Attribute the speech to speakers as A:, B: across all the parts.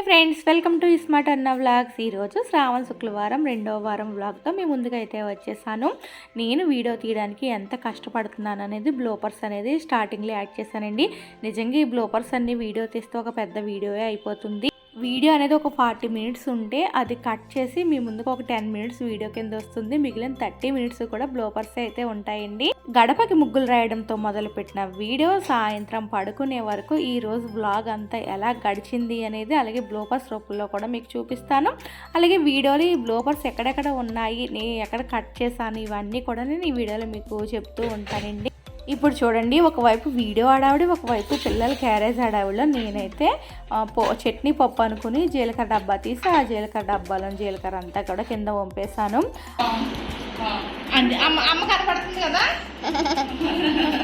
A: Hi friends welcome to smart Anna vlogs ఈరోజు శ్రావణ శుక్రవారం రెండవ వారం వ్లాగ్తో మీ ముందుగా అయితే వచ్చేసాను. నేను వీడియో తీయడానికి ఎంత కష్టపడుతున్నాను అనేది బ్లోపర్స్ అనేది స్టార్టింగ్లో యాడ్ చేశానండి. నిజంగా ఈ బ్లోపర్స్ అన్ని వీడియో తీస్తే ఒక పెద్ద వీడియోయే అయిపోతుంది. వీడియో అనేది ఒక ఫార్టీ మినిట్స్ ఉంటే అది కట్ చేసి మీ ముందుకు ఒక టెన్ మినిట్స్ వీడియో కింద వస్తుంది. మిగిలిన థర్టీ మినిట్స్ కూడా బ్లోపర్స్ అయితే ఉంటాయండి. గడపకి ముగ్గులు రాయడంతో మొదలుపెట్టిన వీడియో సాయంత్రం పడుకునే వరకు ఈ రోజు బ్లాగ్ అంతా ఎలా గడిచింది అనేది అలాగే బ్లోపర్స్ రూపంలో కూడా మీకు చూపిస్తాను. అలాగే వీడియోలో ఈ బ్లోపర్స్ ఎక్కడెక్కడ ఉన్నాయి నేను ఎక్కడ కట్ చేశాను ఇవన్నీ కూడా నేను ఈ వీడియోలో మీకు చెప్తూ ఉంటానండి. ఇప్పుడు చూడండి ఒకవైపు వీడియో ఆడావిడి ఒకవైపు పిల్లల క్యారేజ్ ఆడావిడిలో నేనైతే చట్నీ పప్పు అనుకుని జీలకర్ర డబ్బా తీసి ఆ జీలకర్ర డబ్బాలో జీలకర్ర అంతా కూడా కింద వంపేశాను.
B: అంతే అమ్మ అమ్మ కనపడుతుంది కదా?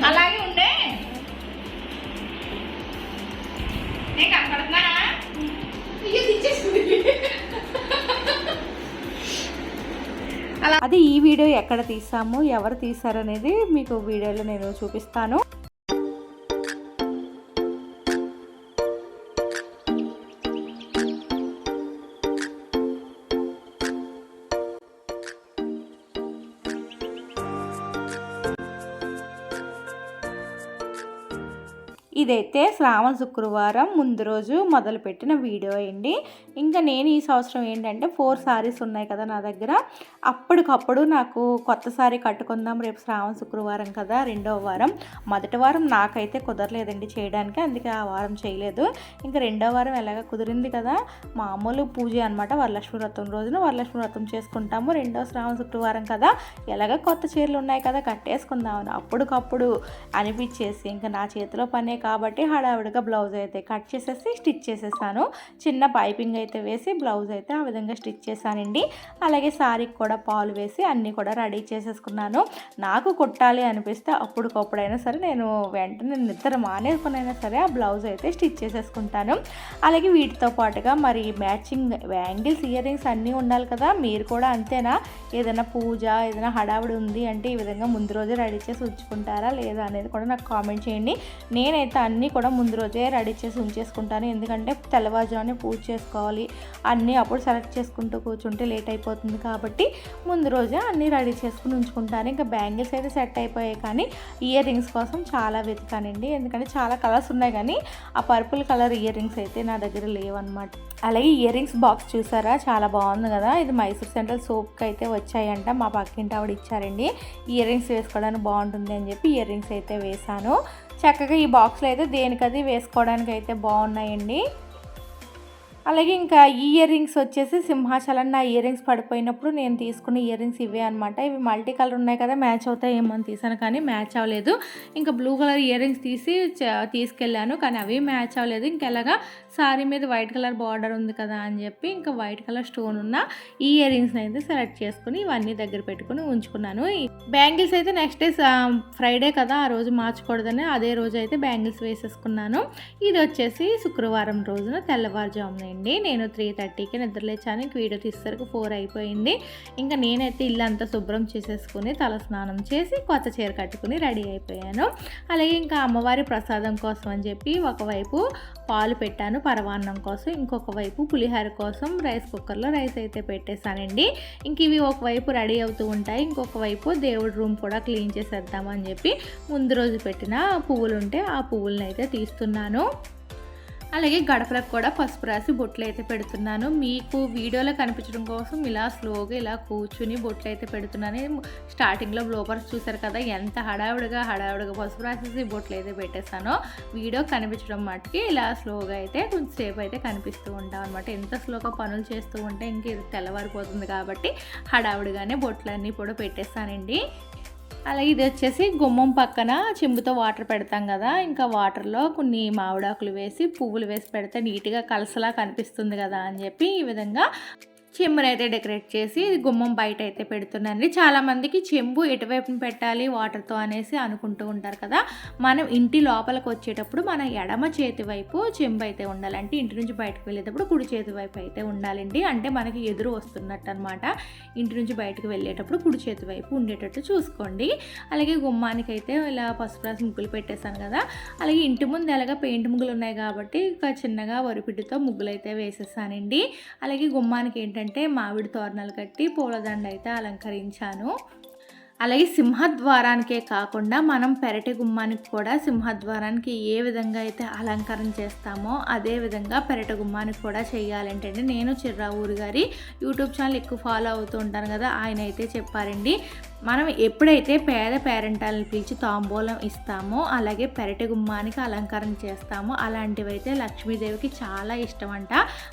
B: అలాగే ఉండే. నేను కనపడుతున్నానా? అయ్యో అలా
A: అది ఈ వీడియో ఎక్కడ తీసాము ఎవరు తీసారు అనేది మీకు వీడియోలో నేను చూపిస్తాను. ఇదైతే శ్రావణ శుక్రవారం ముందు రోజు మొదలుపెట్టిన వీడియో అండి. ఇంకా నేను ఈ సంవత్సరం ఏంటంటే ఫోర్ శారీస్ ఉన్నాయి కదా నా దగ్గర. అప్పటికప్పుడు నాకు కొత్త సారీ కట్టుకుందాం రేపు శ్రావణ శుక్రవారం కదా రెండవ వారం. మొదటి వారం నాకైతే కుదరలేదండి చేయడానికి అందుకే ఆ వారం చేయలేదు. ఇంకా రెండవ వారం ఎలాగ కుదిరింది కదా మామూలు పూజ అనమాట వరలక్ష్మి వ్రతం రోజున వరలక్ష్మి వ్రతం చేసుకుంటాము. రెండవ శ్రావణ శుక్రవారం కదా ఎలాగ కొత్త చీరలు ఉన్నాయి కదా కట్టేసుకుందామని అప్పటికప్పుడు అనిపించేసి ఇంకా నా చేతిలో పనే కాబట్టి హడావిడిగా బ్లౌజ్ అయితే కట్ చేసేసి స్టిచ్ చేసేసాను. చిన్న పైపింగ్ అయితే వేసి బ్లౌజ్ అయితే ఆ విధంగా స్టిచ్ చేశానండి. అలాగే శారీకి కూడా పాలు వేసి అన్నీ కూడా రెడీ చేసేసుకున్నాను. నాకు కుట్టాలి అనిపిస్తే అప్పటికప్పుడైనా సరే నేను వెంటనే నిద్ర మానేసుకునైనా సరే ఆ బ్లౌజ్ అయితే స్టిచ్ చేసేసుకుంటాను. అలాగే వీటితో పాటుగా మరి మ్యాచింగ్ యాంగిల్స్ ఇయర్ రింగ్స్ అన్నీ ఉండాలి కదా మీరు కూడా అంతేనా? ఏదైనా పూజ ఏదైనా హడావిడి ఉంది అంటే ఈ విధంగా ముందు రోజే రెడీ చేసి ఉంచుకుంటారా లేదా అనేది కూడా నాకు కామెంట్ చేయండి. నేనైతే అన్నీ కూడా ముందు రోజే రెడీ చేసి ఉంచేసుకుంటాను. ఎందుకంటే తెల్లవారుజామునే పూజ చేసుకోవాలి. అన్నీ అప్పుడు సెలెక్ట్ చేసుకుంటూ కూర్చుంటే లేట్ అయిపోతుంది కాబట్టి ముందు రోజే అన్నీ రెడీ చేసుకుని ఉంచుకుంటాను. ఇంకా బ్యాంగిల్స్ అయితే సెట్ అయిపోయాయి కానీ ఇయర్ రింగ్స్ కోసం చాలా వెతికానండి. ఎందుకంటే చాలా కలర్స్ ఉన్నాయి కానీ ఆ పర్పుల్ కలర్ ఇయర్ రింగ్స్ అయితే నా దగ్గర లేవన్నమాట. అలాగే ఇయర్ రింగ్స్ బాక్స్ చూసారా? చాలా బాగుంది కదా? ఇది మైసూర్ సెంట్రల్ సోప్కి అయితే వచ్చాయంట. మా పక్కింటి ఆవిడ ఇచ్చారండి. ఇయర్ రింగ్స్ వేసుకోవడానికి బాగుంటుంది అని చెప్పి ఇయర్ రింగ్స్ అయితే వేశాను. చక్కగా ఈ బాక్స్లో అయితే దేనికది వేసుకోవడానికి అయితే బాగున్నాయండి. అలాగే ఇంకా ఈ ఇయర్ రింగ్స్ వచ్చేసి సింహాచలం నా ఇయర్ రింగ్స్ పడిపోయినప్పుడు నేను తీసుకున్న ఇయర్ రింగ్స్ ఇవే అనమాట ఇవి మల్టీ కలర్ ఉన్నాయి కదా మ్యాచ్ అవుతాయి ఏమో అని తీసాను కానీ మ్యాచ్ అవ్వలేదు. ఇంకా బ్లూ కలర్ ఇయర్ రింగ్స్ తీసి తీసుకెళ్ళాను కానీ అవి మ్యాచ్ అవ్వలేదు. ఇంకెలాగా సారీ మీద వైట్ కలర్ బార్డర్ ఉంది కదా అని చెప్పి ఇంకా వైట్ కలర్ స్టోన్ ఉన్న ఈ ఇయర్ రింగ్స్ని అయితే సెలెక్ట్ చేసుకుని ఇవన్నీ దగ్గర పెట్టుకుని ఉంచుకున్నాను. బ్యాంగిల్స్ అయితే నెక్స్ట్ డే ఫ్రైడే కదా ఆ రోజు మార్చకూడదని అదే రోజు అయితే బ్యాంగిల్స్ వేసేసుకున్నాను. ఇది వచ్చేసి శుక్రవారం రోజున తెల్లవారుజామున అండి నేను త్రీ థర్టీకి నిద్రలేచాను. ఇంక వీడియో తీసేసరికి ఫోర్ అయిపోయింది. ఇంకా నేనైతే ఇల్లు అంతా శుభ్రం చేసేసుకుని తల స్నానం చేసి కొత్త చీర కట్టుకుని రెడీ అయిపోయాను. అలాగే ఇంకా అమ్మవారి ప్రసాదం కోసం అని చెప్పి ఒకవైపు పాలు పెట్టాను పరవాన్నం కోసం ఇంకొక వైపు పులిహోర కోసం రైస్ కుక్కర్లో రైస్ అయితే పెట్టేశానండి. ఇంక ఇవి ఒకవైపు రెడీ అవుతూ ఉంటాయి. ఇంకొక వైపు దేవుడి రూమ్ కూడా క్లీన్ చేసేద్దామని చెప్పి ముందు రోజు పెట్టిన పువ్వులు ఉంటే ఆ పువ్వులను అయితే తీస్తున్నాను. అలాగే గడపలకు కూడా పసుపు రాసి బొట్లు అయితే పెడుతున్నాను. మీకు వీడియోలో కనిపించడం కోసం ఇలా స్లోగా ఇలా కూర్చుని బొట్లు అయితే పెడుతున్నాను. స్టార్టింగ్లో బ్లోపర్స్ చూసారు కదా ఎంత హడావుడిగా హడావుడిగా పసుపు రాసేసి బొట్లు అయితే పెట్టేస్తానో వీడియో కనిపించడం మట్టుకి ఇలా స్లోగా అయితే కొంచెంసేపు అయితే కనిపిస్తూ ఉంటాం అనమాట ఎంత స్లోగా పనులు చేస్తూ ఉంటే ఇంక ఇది తెల్లవారిపోతుంది కాబట్టి హడావుడిగానే బొట్లన్నీ కూడా పెట్టేస్తానండి అలాగే ఇది వచ్చేసి గుమ్మం పక్కన చెంబుతో వాటర్ పెడతాం కదా. ఇంకా వాటర్లో కొన్ని మామిడాకులు వేసి పువ్వులు వేసి పెడితే నీట్గా కలసలా కనిపిస్తుంది కదా అని చెప్పి ఈ విధంగా చెంబునైతే డెకరేట్ చేసి గుమ్మం బయట అయితే పెడుతున్నానండి చాలామందికి చెంబు ఎటువైపున పెట్టాలి వాటర్తో అనేసి అనుకుంటూ ఉంటారు కదా. మనం ఇంటి లోపలికి వచ్చేటప్పుడు మన ఎడమ చేతి వైపు చెంబు అయితే ఉండాలంటే ఇంటి నుంచి బయటకు వెళ్ళేటప్పుడు కుడి చేతి వైపు అయితే ఉండాలండి. అంటే మనకి ఎదురు వస్తున్నట్టు అనమాట ఇంటి నుంచి బయటకు వెళ్ళేటప్పుడు కుడి చేతి వైపు ఉండేటట్టు చూసుకోండి. అలాగే గుమ్మానికి అయితే ఇలా పసుపు రాసి ముగ్గులు పెట్టేశాను కదా. అలాగే ఇంటి ముందు ఎలాగ పెయింట్ ముగ్గులు ఉన్నాయి కాబట్టి ఇక చిన్నగా వరిపిడ్డితో ముగ్గులు అయితే వేసేసానండి. అలాగే గుమ్మానికి ఏంటంటే మామిడి తోరణాలు కట్టి పూలదండ అయితే అలంకరించాను. అలాగే సింహద్వారానికే కాకుండా మనం పెరటి గుమ్మానికి కూడా సింహద్వారానికి ఏ విధంగా అయితే అలంకరణ చేస్తామో అదే విధంగా పెరటి గుమ్మానికి కూడా చేయాలంటే అండి. నేను చిర్రా ఊరి గారి యూట్యూబ్ ఛానల్ ఎక్కువ ఫాలో అవుతూ ఉంటాను కదా ఆయన అయితే చెప్పారండి మనం ఎప్పుడైతే పేద పేరెంటాలను పిలిచి తాంబూలం ఇస్తామో అలాగే పెరటి గుమ్మానికి అలంకరణ చేస్తామో అలాంటివైతే లక్ష్మీదేవికి చాలా ఇష్టం అంట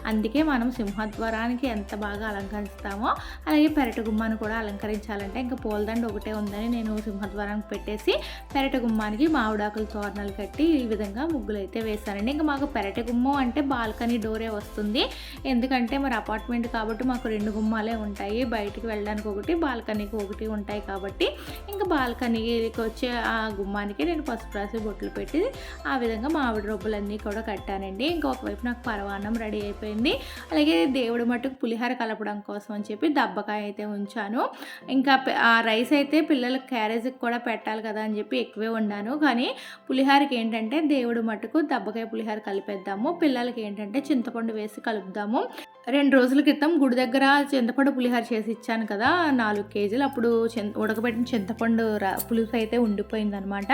A: అందుకే మనం సింహద్వారానికి ఎంత బాగా అలంకరిస్తామో అలాగే పెరటి గుమ్మాన్ని కూడా అలంకరించాలంటే. ఇంకా పూలదండ ఒకటే ఉందని నేను సింహద్వారానికి పెట్టేసి పెరటి గుమ్మానికి మామిడాకులు తోరణాలు కట్టి ఈ విధంగా ముగ్గులు అయితే వేశానండి. ఇంకా మాకు పెరటి గుమ్మం అంటే బాల్కనీ డోరే వస్తుంది. ఎందుకంటే మరి అపార్ట్మెంట్ కాబట్టి మాకు రెండు గుమ్మాలే ఉంటాయి. బయటికి వెళ్ళడానికి ఒకటి బాల్కనీకి ఒకటి ఉంటాయి కాబట్టి ఇంకా బాల్కనీకి వచ్చే ఆ గుమ్మానికి నేను పసుపు రాసి బొట్లు పెట్టి ఆ విధంగా మామిడి రొబ్బులన్నీ కూడా కట్టానండి. ఇంకొకవైపు నాకు పరవాన్నం రెడీ అయిపోయింది. అలాగే దేవుడి మట్టుకు పులిహార కలపడం కోసం అని చెప్పి దబ్బకాయ అయితే ఉంచాను. ఇంకా ఆ రైస్ అయితే పిల్లల క్యారేజ్కి కూడా పెట్టాలి కదా అని చెప్పి ఎక్కువే వండాను. కానీ పులిహారకి ఏంటంటే దేవుడి మట్టుకు దబ్బకాయ పులిహార కలిపేద్దాము. పిల్లలకి ఏంటంటే చింతపండు వేసి కలుపుదాము. రెండు రోజుల క్రితం గుడి దగ్గర చింతపండు పులిహార చేసి ఇచ్చాను కదా నాలుగు కేజీలు. అప్పుడు చింత ఉడకబెట్టిన చింతపండు పులుసు అయితే ఉండిపోయిందనమాట.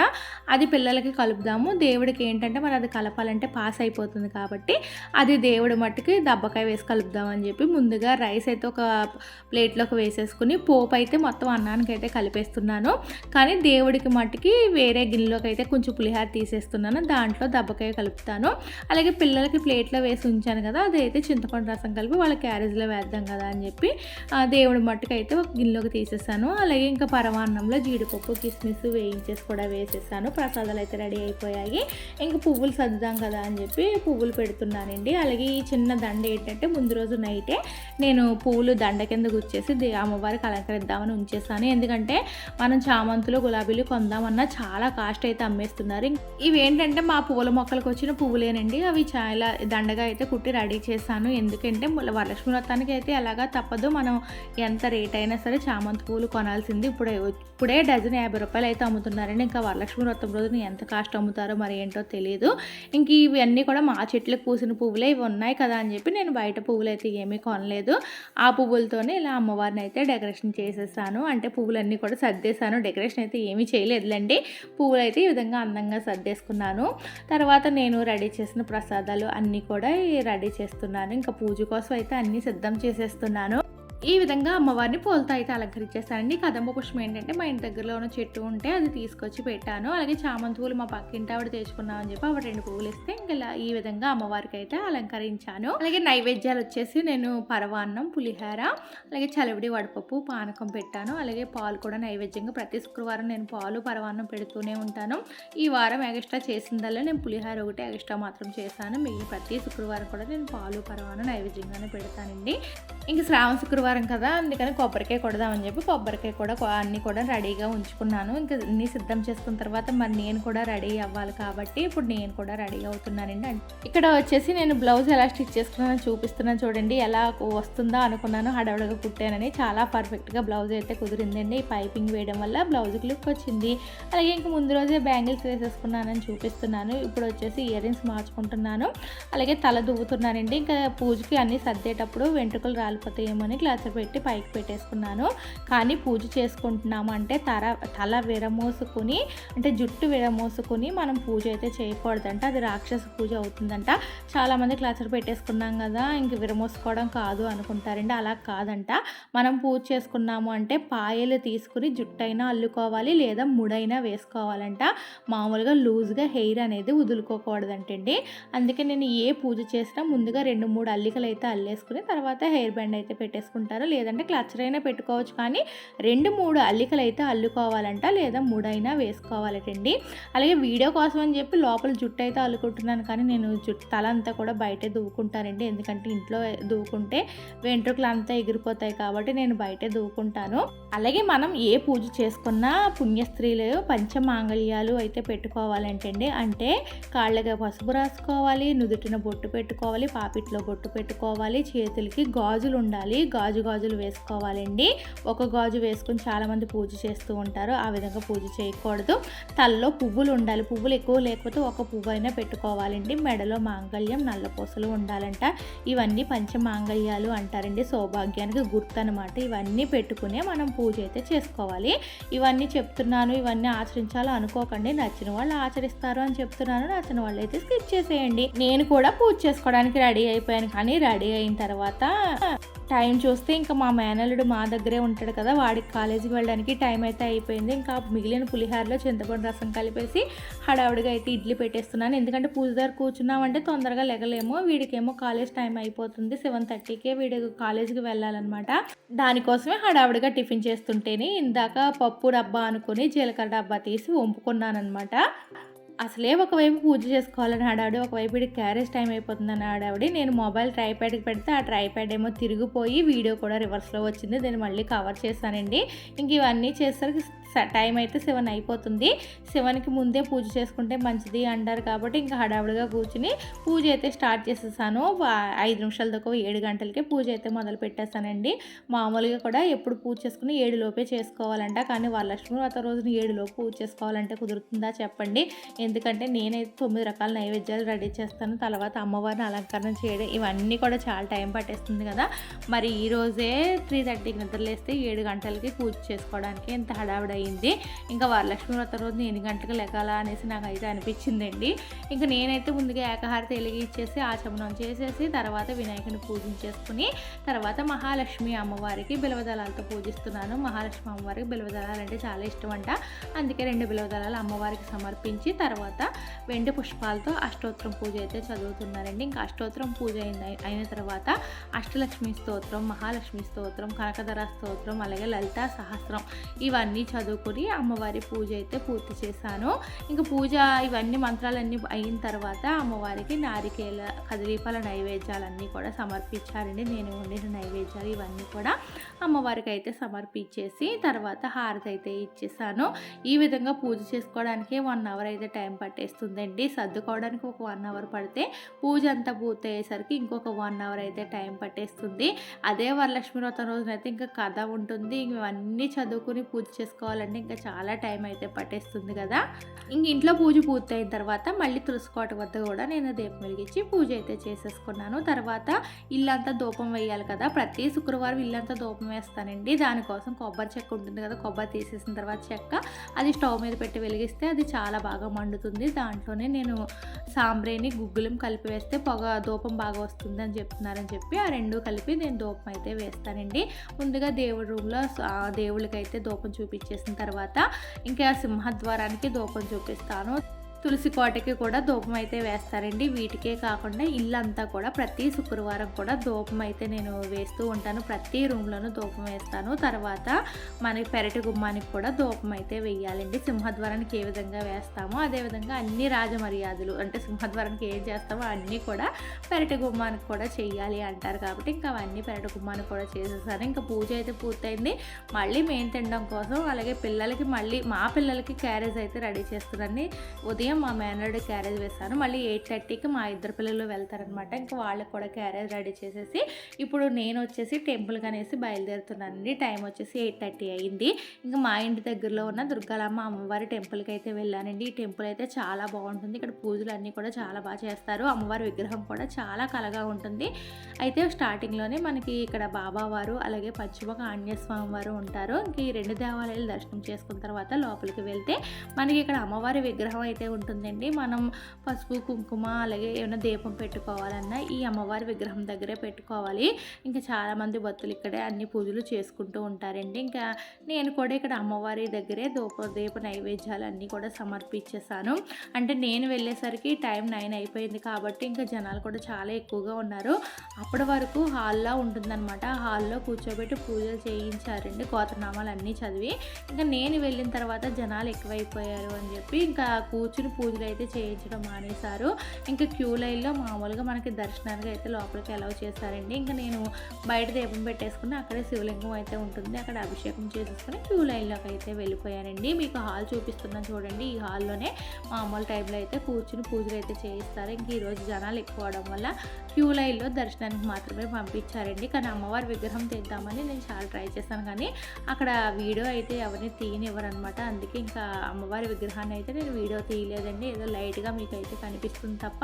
A: అది పిల్లలకి కలుపుదాము. దేవుడికి ఏంటంటే మరి అది కలపాలంటే పాస్ అయిపోతుంది కాబట్టి అది దేవుడి మట్టుకి దబ్బకాయ వేసి కలుపుదామని చెప్పి ముందుగా రైస్ అయితే ఒక ప్లేట్లోకి వేసేసుకుని పోపు అయితే మొత్తం అన్నానికి అయితే కలిపేస్తున్నాను. కానీ దేవుడికి మట్టుకి వేరే గిన్నెలోకి అయితే కొంచెం పులిహార తీసేస్తున్నాను. దాంట్లో దబ్బకాయ కలుపుతాను. అలాగే పిల్లలకి ప్లేట్లో వేసి ఉంచాను కదా అదైతే చింతపండు రసం కలిపి వాళ్ళ క్యారేజ్లో వేద్దాం కదా అని చెప్పి ఆ, దేవుడి మట్టుకు అయితే ఒక గిన్నెలోకి తీసేసాను. అలాగే ఇంకా పరమాన్నంలో జీడిపప్పు కిస్మిస్ వేయించేసి కూడా వేసేసాను. ప్రసాదాలు అయితే రెడీ అయిపోయాయి. ఇంకా పువ్వులు సర్దుదాం కదా అని చెప్పి పువ్వులు పెడుతున్నానండి. అలాగే ఈ చిన్న దండ ఏంటంటే ముందు రోజు నైటే నేను పువ్వులు దండ కింద గుచ్చేసి అమ్మవారికి అలంకరిద్దామని ఉంచేసాను. ఎందుకంటే మనం చామంతులు గులాబీలు కొందామన్నా చాలా కాస్ట్ అయితే అమ్మేస్తున్నారు. ఇవేంటంటే ఇవి ఏంటంటే మా పువ్వుల మొక్కలకు వచ్చిన పువ్వులేనండి. అవి చాలా దండగా అయితే కుట్టి రెడీ చేశాను. ఎందుకంటే వరలక్ష్మి వ్రతానికి అయితే ఎలాగా తప్పదు. మనం ఎంత రేట్ అయినా సరే చామంతి పువ్వులు కొనాల్సింది ఇప్పుడే ఇప్పుడే డజన్ యాభై రూపాయలు అయితే అమ్ముతున్నారండి. ఇంకా వరలక్ష్మి వ్రతం రోజున ఎంత కాస్ట్ అమ్ముతారో మరి ఏంటో తెలియదు ఇంక ఇవన్నీ కూడా మా చెట్లకు పూసిన పువ్వులే ఇవి ఉన్నాయి కదా అని చెప్పి నేను బయట పువ్వులు అయితే ఏమీ కొనలేదు. ఆ పువ్వులతోనే ఇలా అమ్మవారిని అయితే డెకరేషన్ చేసేసాను. అంటే పువ్వులన్నీ కూడా సర్దేశాను. డెకరేషన్ అయితే ఏమీ చేయలేదులేండి. పువ్వులు అయితే ఈ విధంగా అందంగా సర్దేసుకున్నాను. తర్వాత నేను రెడీ చేసిన ప్రసాదాలు అన్నీ కూడా రెడీ చేస్తున్నాను. ఇంకా పూజ కోసం అయితే అన్నీ సిద్ధం చేసేస్తున్నాను. ఈ విధంగా అమ్మవారిని పూలతో అయితే అలంకరించేస్తానండి కదంబ పుష్పం ఏంటంటే మా ఇంటి దగ్గరలో ఉన్న చెట్టు ఉంటే అది తీసుకొచ్చి పెట్టాను. అలాగే చామంతి పూలు మా పక్కింటి ఆవిడ తెచ్చుకున్నామని చెప్పి ఆవిడ రెండు పువ్వులు ఇస్తే ఇంకా ఈ విధంగా అమ్మవారికి అయితే అలంకరించాను. అలాగే నైవేద్యాలు వచ్చేసి నేను పరవాన్నం పులిహార అలాగే చలివిడి వడపప్పు పానకం పెట్టాను. అలాగే పాలు కూడా నైవేద్యంగా ప్రతి శుక్రవారం నేను పాలు పరవాన్నం పెడుతూనే ఉంటాను. ఈ వారం ఎగస్ట్రా చేసిందల్లా నేను పులిహార ఒకటి ఎగస్ట్రా మాత్రం చేశాను. మిగిలిన ప్రతి శుక్రవారం కూడా నేను పాలు పరవాన్నం నైవేద్యంగానే పెడతానండి. ఇంక శ్రావణ శుక్రవారం కదా అందుకని కొబ్బరికాయ కొడదామని చెప్పి కొబ్బరికాయ కూడా అన్నీ కూడా రెడీగా ఉంచుకున్నాను. ఇంకా అన్నీ సిద్ధం చేసుకున్న తర్వాత మరి నేను కూడా రెడీ అవ్వాలి కాబట్టి ఇప్పుడు నేను కూడా రెడీ అవుతున్నానండి. ఇక్కడ వచ్చేసి నేను బ్లౌజ్ ఎలా స్టిచ్ చేసుకున్నానో చూపిస్తున్నాను చూడండి ఎలా వస్తుందో అనుకున్నాను హడవడగా కుట్టానని. చాలా పర్ఫెక్ట్గా బ్లౌజ్ అయితే కుదిరిందండి. ఈ పైపింగ్ వేయడం వల్ల బ్లౌజ్కి లుక్ వచ్చింది. అలాగే ఇంక ముందు రోజే బ్యాంగిల్స్ వేసేసుకున్నానని చూపిస్తున్నాను. ఇప్పుడు వచ్చేసి ఇయర్ రింగ్స్ మార్చుకుంటున్నాను. అలాగే తల దువ్వుతున్నానండి. ఇంకా పూజకి అన్నీ సర్దేటప్పుడు వెంట్రుకలు రాలిపోతాయేమో అని క్లాత్ పెట్టి పైకి పెట్టేసుకున్నాను. కానీ పూజ చేసుకుంటున్నాము అంటే తర తల విరమోసుకుని అంటే జుట్టు విరమోసుకుని మనం పూజ అయితే చేయకూడదంట. అది రాక్షస పూజ అవుతుందంట. చాలామంది క్లాసులు పెట్టేసుకున్నాం కదా ఇంక విరమోసుకోవడం కాదు అనుకుంటారండి. అలా కాదంట. మనం పూజ చేసుకున్నాము అంటే పాయలు తీసుకుని జుట్టు అయినా అల్లుకోవాలి లేదా ముడైనా వేసుకోవాలంట. మామూలుగా లూజ్గా హెయిర్ అనేది వదులుకోకూడదంటండి. అందుకే నేను ఏ పూజ చేసినా ముందుగా రెండు మూడు అల్లికలు అయితే అల్లేసుకుని తర్వాత హెయిర్ బ్యాండ్ అయితే పెట్టేసుకుంటాను. పెట్టుకుంటారు? లేదంటే క్లచర్ అయినా పెట్టుకోవచ్చు. కానీ రెండు మూడు అల్లికలు అయితే అల్లుకోవాలంట. లేదా మూడైనా వేసుకోవాలటండి. అలాగే వీడియో కోసం అని చెప్పి లోపల జుట్టు అయితే అల్లుకుంటున్నాను. కానీ నేను జుట్టు తల అంతా కూడా బయటే దువ్వుకుంటానండి. ఎందుకంటే ఇంట్లో దువ్వుకుంటే వెంట్రుకలు అంతా ఎగిరిపోతాయి కాబట్టి నేను బయటే దువ్వుకుంటాను. అలాగే మనం ఏ పూజ చేసుకున్నా పుణ్యస్త్రీలు పంచమాంగళ్యాలు అయితే పెట్టుకోవాలంటండి. అంటే కాళ్ళగా పసుపు రాసుకోవాలి నుదుటిన బొట్టు పెట్టుకోవాలి పాపిట్లో బొట్టు పెట్టుకోవాలి చేతులకి గాజులు ఉండాలి గాజు గాజులు వేసుకోవాలండి. ఒక గాజు వేసుకుని చాలామంది పూజ చేస్తూ ఉంటారు. ఆ విధంగా పూజ చేయకూడదు. తలలో పువ్వులు ఉండాలి. పువ్వులు ఎక్కువ లేకపోతే ఒక పువ్వు అయినా పెట్టుకోవాలండి. మెడలో మాంగళ్యం నల్ల పూసలు ఉండాలంట. ఇవన్నీ పంచమాంగళ్యాలు అంటారండి. సౌభాగ్యానికి గుర్తు అనమాట ఇవన్నీ పెట్టుకునే మనం పూజ అయితే చేసుకోవాలి. ఇవన్నీ చెప్తున్నాను ఇవన్నీ ఆచరించాలో అనుకోకండి. నచ్చిన వాళ్ళు ఆచరిస్తారు అని చెప్తున్నాను. నచ్చిన వాళ్ళు అయితే స్కిప్ చేసేయండి. నేను కూడా పూజ చేసుకోవడానికి రెడీ అయిపోయాను. కానీ రెడీ అయిన తర్వాత టైం చూస్తే ఇంకా మా మేనల్లుడు మా దగ్గరే ఉంటాడు కదా వాడికి కాలేజీకి వెళ్ళడానికి టైం అయితే అయిపోయింది. ఇంకా మిగిలిన పులిహారలో చింతపండు రసం కలిపేసి హడావుడిగా అయితే ఇడ్లీ పెట్టేస్తున్నాను. ఎందుకంటే పూజ దగ్గర కూర్చున్నామంటే తొందరగా లెగలేము. వీడికేమో కాలేజ్ టైం అయిపోతుంది. సెవెన్ థర్టీకే వీడికి కాలేజీకి వెళ్ళాలన్నమాట. దానికోసమే హడావుడిగా టిఫిన్ చేస్తుంటేనే ఇందాక పప్పు డబ్బా అనుకుని జీలకర్ర డబ్బా తీసి వంపుకున్నానమాట అసలే ఒకవైపు పూజ చేసుకోవాలని ఆడావిడ ఒకవైపు ఇది క్యారేజ్ టైం అయిపోతుందని ఆడావిడ నేను మొబైల్ ట్రైప్యాడ్కి పెడితే ఆ ట్రైప్యాడ్ ఏమో తిరిగిపోయి వీడియో కూడా రివర్స్లో వచ్చింది దాన్ని మళ్ళీ కవర్ చేశానండి ఇంక ఇవన్నీ చేసరికి టైం అయితే సెవెన్ అయిపోతుంది. సెవెన్కి ముందే పూజ చేసుకుంటే మంచిది అంటారు కాబట్టి ఇంకా హడావుడిగా కూర్చుని పూజ అయితే స్టార్ట్ చేసేసాను. ఐదు నిమిషాల దాకా ఏడు గంటలకే పూజ అయితే మొదలు పెట్టేస్తానండి మామూలుగా కూడా ఎప్పుడు పూజ చేసుకుని ఏడు లోపే చేసుకోవాలంట కానీ వరలక్ష్మి వ్రత రోజున ఏడు లోపు పూజ చేసుకోవాలంటే కుదురుతుందా చెప్పండి. ఎందుకంటే నేనైతే తొమ్మిది రకాల నైవేద్యాలు రెడీ చేస్తాను. తర్వాత అమ్మవారిని అలంకరణ చేయడం ఇవన్నీ కూడా చాలా టైం పట్టేస్తుంది కదా. మరి ఈరోజే త్రీ థర్టీకి నిద్రలేస్తే ఏడు గంటలకి పూజ చేసుకోవడానికి ఎంత హడావిడి అయింది. ఇంకా వరలక్ష్మి వ్రత రోజున ఎన్ని గంటలకు లెగాల అనేసి నాకు అయితే అనిపించిందండి. ఇంకా నేనైతే ముందుగా ఏకహారతి వెలిగించేసి ఆచమనం చేసేసి తర్వాత వినాయకుని పూజించేసుకుని తర్వాత మహాలక్ష్మి అమ్మవారికి బిలవదళాలతో పూజిస్తున్నాను. మహాలక్ష్మి అమ్మవారికి బిలవదళాలు అంటే చాలా ఇష్టం అంట అందుకే రెండు బిలవదళాలు అమ్మవారికి సమర్పించి తర్వాత వెండి పుష్పాలతో అష్టోత్తరం పూజ అయితే చదువుతున్నారండి. ఇంకా అష్టోత్తరం పూజ అయిన అయిన తర్వాత అష్టలక్ష్మి స్తోత్రం మహాలక్ష్మి స్తోత్రం కనకధర స్తోత్రం అలాగే లలితా సహస్రం ఇవన్నీ చదువు చదువుకొని అమ్మవారి పూజ అయితే పూర్తి చేశాను. ఇంకా పూజ ఇవన్నీ మంత్రాలన్నీ అయిన తర్వాత అమ్మవారికి నారికేల కదిలీపాల నైవేద్యాలన్నీ కూడా సమర్పించారండి నేను వండిన నైవేద్యాలు ఇవన్నీ కూడా అమ్మవారికి అయితే సమర్పించేసి తర్వాత హారతి అయితే ఇచ్చేసాను ఈ విధంగా పూజ చేసుకోవడానికి వన్ అవర్ అయితే టైం పట్టేస్తుందండి. సర్దుకోవడానికి ఒక వన్ అవర్ పడితే పూజ అంతా పూర్తయ్యేసరికి ఇంకొక వన్ అవర్ అయితే టైం పట్టేస్తుంది. అదే వరలక్ష్మి వ్రతం రోజునైతే ఇంకా కథ ఉంటుంది. ఇవన్నీ చదువుకుని పూజ చేసుకోవాలి చేసుకోవాలంటే ఇంకా చాలా టైం అయితే పట్టేస్తుంది కదా. ఇంక ఇంట్లో పూజ పూర్తయిన తర్వాత మళ్ళీ తులసికోట వద్ద కూడా నేను దీపం వెలిగించి పూజ అయితే చేసేసుకున్నాను. తర్వాత ఇల్లంతా దూపం వేయాలి కదా. ప్రతి శుక్రవారం ఇల్లంతా దూపం వేస్తానండి. దానికోసం కొబ్బరి చెక్క ఉంటుంది కదా కొబ్బరి తీసేసిన తర్వాత చెక్క అది స్టవ్ మీద పెట్టి వెలిగిస్తే అది చాలా బాగా మండుతుంది. దాంట్లోనే నేను సాంబ్రేని గుగ్గులం కలిపి వేస్తే పొగ దూపం బాగా వస్తుంది అని చెప్తున్నారని చెప్పి ఆ రెండు కలిపి నేను దూపం అయితే వేస్తానండి. ముందుగా దేవుడి రూమ్లో దేవుళ్ళకైతే దూపం చూపించేసిన తర్వాత ఇంకా సింహద్వారానికి దూపం చూపిస్తాను. తులసి కోటకి కూడా ధూపం అయితే వేస్తారండి. వీటికే కాకుండా ఇల్లంతా కూడా ప్రతి శుక్రవారం కూడా ధూపం అయితే నేను వేస్తూ ఉంటాను. ప్రతి రూమ్లోనూ ధూపం వేస్తాను. తర్వాత మన పెరటి గుమ్మానికి కూడా ధూపం అయితే వేయాలండి. సింహద్వారానికి ఏ విధంగా వేస్తామో అదేవిధంగా అన్ని రాజమర్యాదలు అంటే సింహద్వారానికి ఏం చేస్తామో అన్నీ కూడా పెరటి గుమ్మానికి కూడా చేయాలి అంటారు కాబట్టి ఇంకా అవన్నీ పెరటి గుమ్మానికి కూడా చేసేసాను. ఇంకా పూజ అయితే పూర్తయింది. మళ్ళీ మేము తినడం కోసం అలాగే పిల్లలకి మళ్ళీ మా పిల్లలకి క్యారేజ్ అయితే రెడీ చేస్తున్నాను ఉదయం మా మేనరుడు క్యారేజ్ వేస్తాను మళ్ళీ ఎయిట్ థర్టీకి మా ఇద్దరు పిల్లలు వెళ్తారనమాట ఇంకా వాళ్ళకి కూడా క్యారేజ్ రెడీ చేసేసి ఇప్పుడు నేను వచ్చేసి టెంపుల్ కనేసి బయలుదేరుతున్నానండి. టైం వచ్చేసి ఎయిట్ థర్టీ అయింది. ఇంకా మా ఇంటి దగ్గరలో ఉన్న దుర్గాలమ్మ అమ్మవారి టెంపుల్కి అయితే వెళ్ళానండి. ఈ టెంపుల్ అయితే చాలా బాగుంటుంది. ఇక్కడ పూజలు అన్నీ కూడా చాలా బాగా చేస్తారు. అమ్మవారి విగ్రహం కూడా చాలా కలగా ఉంటుంది. అయితే స్టార్టింగ్లోనే మనకి ఇక్కడ బాబావారు అలాగే పశ్చిమక ఆంజనేయస్వామి వారు ఉంటారు. ఇంక ఈ రెండు దేవాలయాలు దర్శనం చేసుకున్న తర్వాత లోపలికి వెళ్తే మనకి ఇక్కడ అమ్మవారి విగ్రహం అయితే ఉంటుందండి. మనం పసుపు కుంకుమ అలాగే ఏమైనా దీపం పెట్టుకోవాలన్నా ఈ అమ్మవారి విగ్రహం దగ్గరే పెట్టుకోవాలి. ఇంకా చాలామంది భక్తులు ఇక్కడే అన్ని పూజలు చేసుకుంటూ ఉంటారండి. ఇంకా నేను కూడా ఇక్కడ అమ్మవారి దగ్గరే దూప దీప నైవేద్యాలు అన్నీ కూడా సమర్పించేసాను అంటే నేను వెళ్ళేసరికి టైం నైన్ అయిపోయింది కాబట్టి ఇంకా జనాలు కూడా చాలా ఎక్కువగా ఉన్నారు. అప్పటి వరకు హాల్లో ఉంటుందన్నమాట. హాల్లో కూర్చోబెట్టి పూజలు చేయించారండి. గోత్రనామాలు అన్నీ చదివి. ఇంకా నేను వెళ్ళిన తర్వాత జనాలు ఎక్కువైపోయారు అని చెప్పి ఇంకా కూర్చుని పూజలు అయితే చేయించడం మానేశారు. ఇంకా క్యూ లైన్లో మామూలుగా మనకి దర్శనానికి అయితే లోపలికి అలౌ చేస్తారండి. ఇంకా నేను బయట దీపం పెట్టేసుకుని అక్కడే శివలింగం అయితే ఉంటుంది. అక్కడ అభిషేకం చేసేసుకుని క్యూ లైన్లోకి అయితే వెళ్ళిపోయానండి. మీకు హాల్ చూపిస్తున్నాను చూడండి. ఈ హాల్లోనే మామూలు టైంలో అయితే కూర్చుని పూజలు అయితే చేయిస్తారు. ఇంక ఈరోజు జనాలు ఎక్కువ అవడం వల్ల క్యూ లైన్లో దర్శనానికి మాత్రమే పంపించారండి. కానీ అమ్మవారి విగ్రహం తెద్దామని నేను చాలా ట్రై చేశాను. కానీ అక్కడ వీడియో అయితే ఎవరిని తీయనివ్వరనమాట అందుకే ఇంకా అమ్మవారి విగ్రహాన్ని అయితే నేను వీడియో తీయలేదండి. ఏదో లైట్గా మీకు అయితే కనిపిస్తుంది తప్ప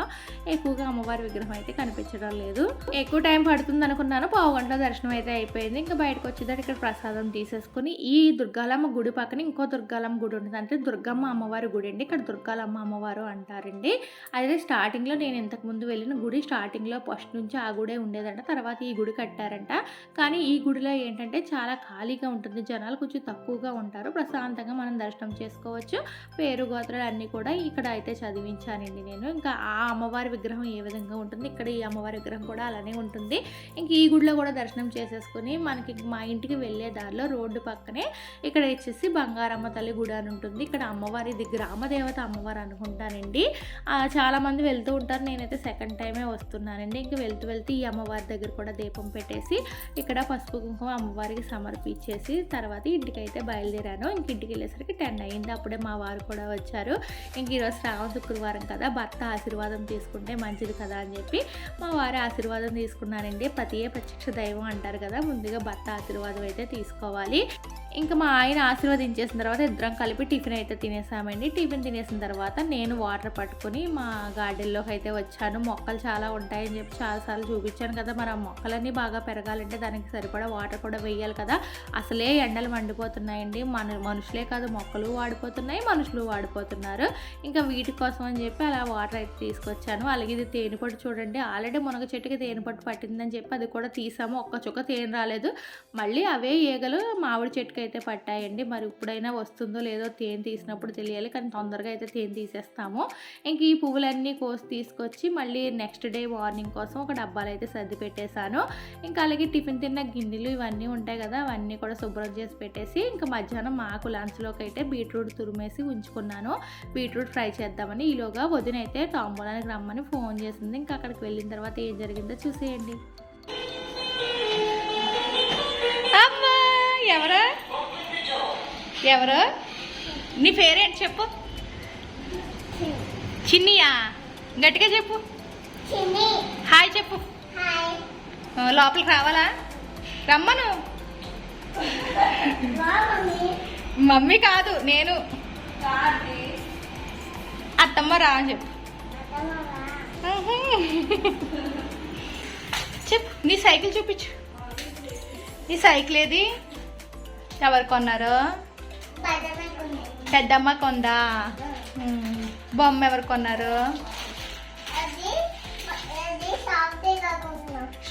A: ఎక్కువగా అమ్మవారి విగ్రహం అయితే కనిపించడం లేదు. ఎక్కువ టైం పడుతుంది అనుకున్నాను పావు దర్శనం అయితే అయిపోయింది. ఇంకా బయటకు వచ్చేదాన్ని ఇక్కడ ప్రసాదం తీసేసుకుని ఈ దుర్గాలమ్మ గుడి పక్కన ఇంకో దుర్గాలమ్మ గుడి ఉంటుంది. అంటే దుర్గమ్మ అమ్మవారి గుడి అండి. ఇక్కడ దుర్గాలమ్మ అమ్మవారు అంటారండి. అదే స్టార్టింగ్లో నేను ఇంతకు ముందు వెళ్ళిన గుడి స్టార్టింగ్లో ఫస్ట్ నుంచి ఆ గుడే ఉండేదంట తర్వాత ఈ గుడి కట్టారంట. కానీ ఈ గుడిలో ఏంటంటే చాలా ఖాళీగా ఉంటుంది జనాలు కొంచెం తక్కువగా ఉంటారు ప్రశాంతంగా మనం దర్శనం చేసుకోవచ్చు. పేరు గోత్రాలు అన్నీ కూడా ఇక్కడ అయితే చదివించానండి నేను. ఇంకా ఆ అమ్మవారి విగ్రహం ఏ విధంగా ఉంటుంది ఇక్కడ ఈ అమ్మవారి విగ్రహం కూడా అలానే ఉంటుంది. ఇంక ఈ గుడిలో కూడా దర్శనం చేసేసుకుని మనకి మా ఇంటికి వెళ్ళే దారిలో రోడ్డు పక్కనే ఇక్కడ వచ్చేసి బంగారమ్మ తల్లి గుడి అని ఉంటుంది. ఇక్కడ అమ్మవారి ఇది గ్రామదేవత అమ్మవారు అనుకుంటానండి. చాలామంది వెళ్తూ ఉంటారు నేనైతే సెకండ్ టైమే వస్తున్నాను. వస్తున్నానండి ఇంక వెళ్తూ వెళ్తూ ఈ అమ్మవారి దగ్గర కూడా దీపం పెట్టేసి ఇక్కడ పసుపు కుంకుమ అమ్మవారికి సమర్పించేసి తర్వాత ఇంటికి అయితే బయలుదేరాను. ఇంక ఇంటికి వెళ్ళేసరికి టెన్ అయింది అప్పుడే మా వారు కూడా వచ్చారు. ఇంక ఈరోజు శ్రావణ శుక్రవారం కదా. భర్త ఆశీర్వాదం తీసుకుంటే మంచిది కదా అని చెప్పి మా వారు ఆశీర్వాదం తీసుకున్నానండి పతియే ప్రత్యక్ష దైవం అంటారు కదా. ముందుగా భర్త ఆశీర్వాదం అయితే తీసుకోవాలి. ఇంకా మా ఆయన ఆశీర్వదించేసిన తర్వాత ఇద్దరం కలిపి టిఫిన్ అయితే తినేసామండి. టిఫిన్ తినేసిన తర్వాత నేను వాటర్ పట్టుకొని మా గార్డెన్లోకి అయితే వచ్చాను. మొక్కలు చాలా ఉంటాయని చెప్పి చాలాసార్లు చూపించాను కదా మరి ఆ మొక్కలన్నీ బాగా పెరగాలంటే దానికి సరిపడా వాటర్ కూడా వేయాలి కదా. అసలే ఎండలు మండిపోతున్నాయండి. మన మనుషులే కాదు మొక్కలు వాడిపోతున్నాయి మనుషులు వాడిపోతున్నారు. ఇంకా వీటి కోసం అని చెప్పి అలా వాటర్ అయితే తీసుకొచ్చాను. అలాగే ఇది తేనె పట్టు చూడండి. ఆల్రెడీ మునగ చెట్టుకి తేనె పట్టు పట్టిందని చెప్పి అది కూడా తీసాము. ఒక్క చుక్క తేనె రాలేదు. మళ్ళీ అవే ఈగలు మామిడి చెట్టుకి అయితే పట్టాయండి. మరి ఇప్పుడైనా వస్తుందో లేదో తేనె తీసినప్పుడు తెలియాలి. కానీ తొందరగా అయితే తేనె తీసేస్తాము. ఇంక ఈ పువ్వులన్నీ కోసి తీసుకొచ్చి మళ్ళీ నెక్స్ట్ డే మార్నింగ్ కోసం ఒక డబ్బాలు అయితే సర్ది పెట్టేశాను. ఇంకా అలాగే టిఫిన్ తిన్న గిన్నెలు ఇవన్నీ ఉంటాయి కదా అవన్నీ కూడా శుభ్రం చేసి పెట్టేసి ఇంకా మధ్యాహ్నం మాకు లంచ్లోకి అయితే బీట్రూట్ తురిమేసి ఉంచుకున్నాను. బీట్రూట్ ఫ్రై చేద్దామని ఈలోగా వదిన అయితే తాంబూలానికి రమ్మని ఫోన్ చేసింది. ఇంకా అక్కడికి వెళ్ళిన తర్వాత ఏం జరిగిందో చూసేయండి.
B: ఎవరా? ఎవరు? నీ పేరేంటి చెప్పు. చిన్నియా? గట్టిగా చెప్పు. హాయ్ చెప్పు. లోపలికి రావాలా? రమ్మను.
C: మమ్మీ.
B: కాదు నేను. అత్తమ్మ రా అని చెప్పు. చెప్పు నీ సైకిల్ చూపించు. నీ సైకిల్ ఏది? ఎవరు కొన్నారు? పెద్దమ్మ కొందా. బొమ్మ ఎవరు కొన్నారు?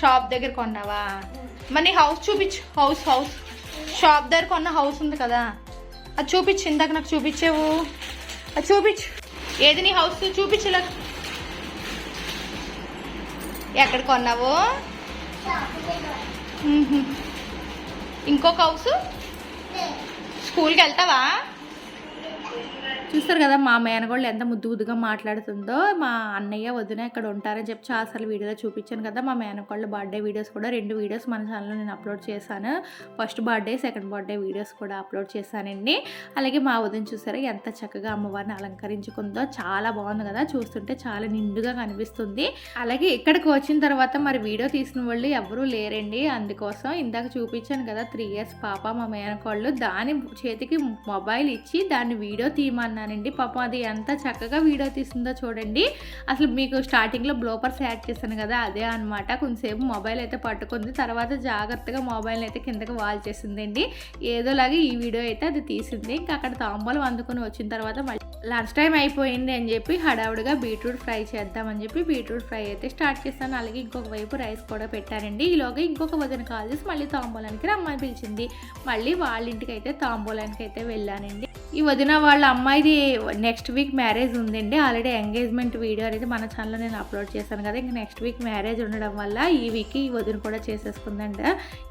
B: షాప్ దగ్గర కొన్నావా? మరి హౌస్ చూపించు హౌస్ హౌస్. షాప్ దగ్గర కొన్న హౌస్ ఉంది కదా. అది చూపించు ఇందాక నాకు చూపించావు. అది చూపించు. ఏది నీ హౌస్? చూపించు ఇలా ఎక్కడ కొన్నావు. ఇంకొక హౌస్? స్కూల్కి వెళ్తావా?
A: చూస్తారు కదా మా మేనగోళ్ళు ఎంత ముద్దు ముద్దుగా మాట్లాడుతుందో మా అన్నయ్య వదిన ఇక్కడ ఉంటారని చెప్పి చాలాసార్లు వీడియోలో చూపించాను కదా మా మేనకోళ్ళ బర్త్డే వీడియోస్ కూడా రెండు వీడియోస్ మన ఛానల్లో నేను అప్లోడ్ చేశాను. First birthday second birthday videos కూడా అప్లోడ్ చేశానండి. అలాగే మా వదిన చూసారా ఎంత చక్కగా అమ్మవారిని అలంకరించుకుందో చాలా బాగుంది కదా చూస్తుంటే చాలా నిండుగా కనిపిస్తుంది. అలాగే ఇక్కడికి వచ్చిన తర్వాత మరి వీడియో తీసిన వాళ్ళు ఎవరూ లేరండి. అందుకోసం ఇందాక చూపించాను కదా త్రీ ఇయర్స్ పాప మా మేనకోళ్ళు దాని చేతికి మొబైల్ ఇచ్చి దాన్ని వీడియో చేస్తున్నానండి. పాపం అది ఎంత చక్కగా వీడియో తీస్తుందో చూడండి. అసలు మీకు స్టార్టింగ్లో బ్లోపర్స్ యాడ్ చేశాను కదా అదే అనమాట కొంతసేపు మొబైల్ అయితే పట్టుకుంది. తర్వాత జాగ్రత్తగా మొబైల్ అయితే కిందకి వాల్ చేసిందండి. ఏదోలాగా ఈ వీడియో అయితే అది తీసింది. ఇంకా అక్కడ తాంబూలం అందుకొని వచ్చిన తర్వాత మళ్ళీ లంచ్ టైం అయిపోయింది అని చెప్పి హడావుడిగా బీట్రూట్ ఫ్రై చేద్దామని చెప్పి బీట్రూట్ ఫ్రై అయితే స్టార్ట్ చేస్తాను అలాగే ఇంకొక వైపు రైస్ కూడా పెట్టానండి ఈలోగా ఇంకొక వదిన కాల్ చేసి మళ్ళీ తాంబూలానికి రమ్మని పిలిచింది. మళ్ళీ వాళ్ళ ఇంటికి అయితే తాంబూలానికి అయితే వెళ్ళానండి. ఈ వదిన వాళ్ళ అమ్మాయిది నెక్స్ట్ వీక్ మ్యారేజ్ ఉందండి. ఆల్రెడీ ఎంగేజ్మెంట్ వీడియో అనేది మన ఛానల్లో నేను అప్లోడ్ చేశాను కదా. ఇంకా నెక్స్ట్ వీక్ మ్యారేజ్ ఉండడం వల్ల ఈ వీక్ ఈ వదిన కూడా చేసేసుకుందంట.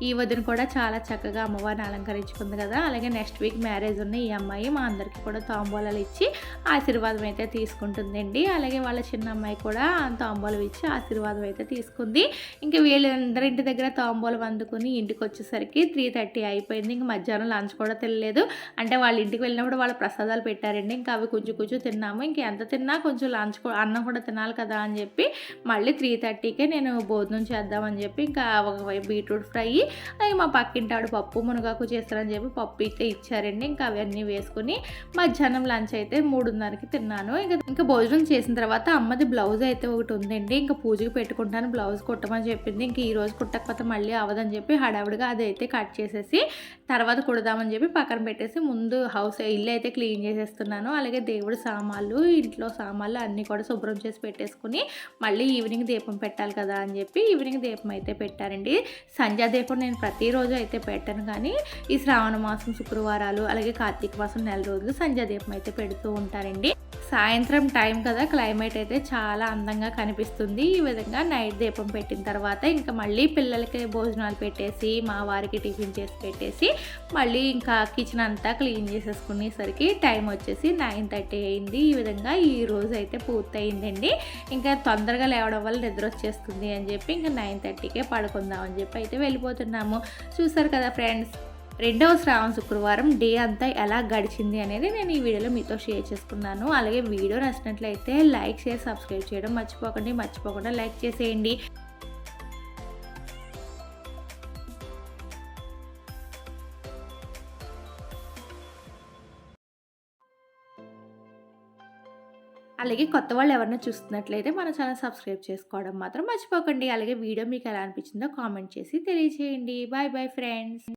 A: ఈ వదిన కూడా చాలా చక్కగా అమ్మవారిని అలంకరించుకుంది కదా. అలాగే నెక్స్ట్ వీక్ మ్యారేజ్ ఉన్న ఈ అమ్మాయి మా అందరికీ కూడా తాంబూలాలు ఇచ్చి ఆశీర్వాదం అయితే తీసుకుంటుందండి. అలాగే వాళ్ళ చిన్న అమ్మాయి కూడా తాంబూలం ఇచ్చి ఆశీర్వాదం అయితే తీసుకుంది. ఇంకా వీళ్ళందరింటి దగ్గర తాంబూలం అందుకుని ఇంటికి వచ్చేసరికి త్రీ థర్టీ అయిపోయింది. ఇంకా మధ్యాహ్నం లంచ్ కూడా తినలేదు. అంటే వాళ్ళ ఇంటికి వెళ్ళినప్పుడు వాళ్ళ ప్రసాదాలు పెట్టారండి. ఇంకా అవి కొంచెం కొంచెం తిన్నాము. ఇంకా ఎంత తిన్నా కొంచెం లంచ్ అన్నం కూడా తినాలి కదా అని చెప్పి మళ్ళీ త్రీ థర్టీకే నేను భోజనం చేద్దామని చెప్పి ఇంకా ఒకవైపు బీట్రూట్ ఫ్రై అలాగే మా పక్కింటి పప్పు మునగాకు చేస్తారని చెప్పి పప్పు అయితే ఇచ్చారండి. ఇంకా అవన్నీ వేసుకుని మధ్యాహ్నం లంచ్ అయితే మూడున్నరకి తిన్నాను. ఇంకా ఇంకా భోజనం చేసిన తర్వాత అమ్మది బ్లౌజ్ అయితే ఒకటి ఉందండి. ఇంకా పూజకి పెట్టుకుంటాను బ్లౌజ్ కుట్టమని చెప్పింది. ఇంకా ఈ రోజు కుట్టకపోతే మళ్ళీ అవ్వదని చెప్పి హడావిడిగా అది అయితే కట్ చేసేసి తర్వాత కుడదామని చెప్పి పక్కన పెట్టేసి ముందు హౌస్ ఇల్లు అయితే క్లీన్ చేసేస్తున్నాను. అలాగే దేవుడి సామాన్లు ఇంట్లో సామాన్లు అన్నీ కూడా శుభ్రం చేసి పెట్టేసుకుని మళ్ళీ ఈవినింగ్ దీపం పెట్టాలి కదా అని చెప్పి ఈవినింగ్ దీపం అయితే పెట్టారండి. సంధ్యా దీపం నేను ప్రతిరోజు అయితే పెట్టాను కానీ ఈ శ్రావణ మాసం శుక్రవారాలు అలాగే కార్తీక మాసం నెల రోజులు సంధ్యా దీపం అయితే పెడుతూ ఉంటారండి. సాయంత్రం టైం కదా క్లైమేట్ అయితే చాలా అందంగా కనిపిస్తుంది. ఈ విధంగా నైట్ దీపం పెట్టిన తర్వాత ఇంకా మళ్ళీ పిల్లలకి భోజనాలు పెట్టేసి మా వారికి టిఫిన్ చేసి పెట్టేసి మళ్ళీ ఇంకా కిచెన్ అంతా క్లీన్ చేసేసుకునేసరికి టైం వచ్చేసి నైన్ థర్టీ అయింది. ఈ విధంగా ఈ రోజు అయితే పూర్తయిందండి. ఇంకా తొందరగా లేవడం వల్ల నిద్ర వచ్చేస్తుంది అని చెప్పి ఇంకా నైన్ థర్టీకే పడుకుందాం అని చెప్పి అయితే వెళ్ళిపోతున్నాము. చూసారు కదా ఫ్రెండ్స్ రెండవ శ్రావణ శుక్రవారం డే అంతా ఎలా గడిచింది అనేది నేను ఈ వీడియోలో మీతో షేర్ చేసుకున్నాను. అలాగే వీడియో నచ్చినట్లయితే లైక్ షేర్ సబ్స్క్రైబ్ చేయడం మర్చిపోకండి. మర్చిపోకుండా లైక్ చేసేయండి. అలాగే కొత్త వాళ్ళు ఎవరైనా చూస్తున్నట్లయితే మన ఛానల్ సబ్స్క్రైబ్ చేసుకోవడం మాత్రం మర్చిపోకండి. అలాగే వీడియో మీకు ఎలా అనిపించిందో కామెంట్ చేసి తెలియజేయండి. Bye bye friends.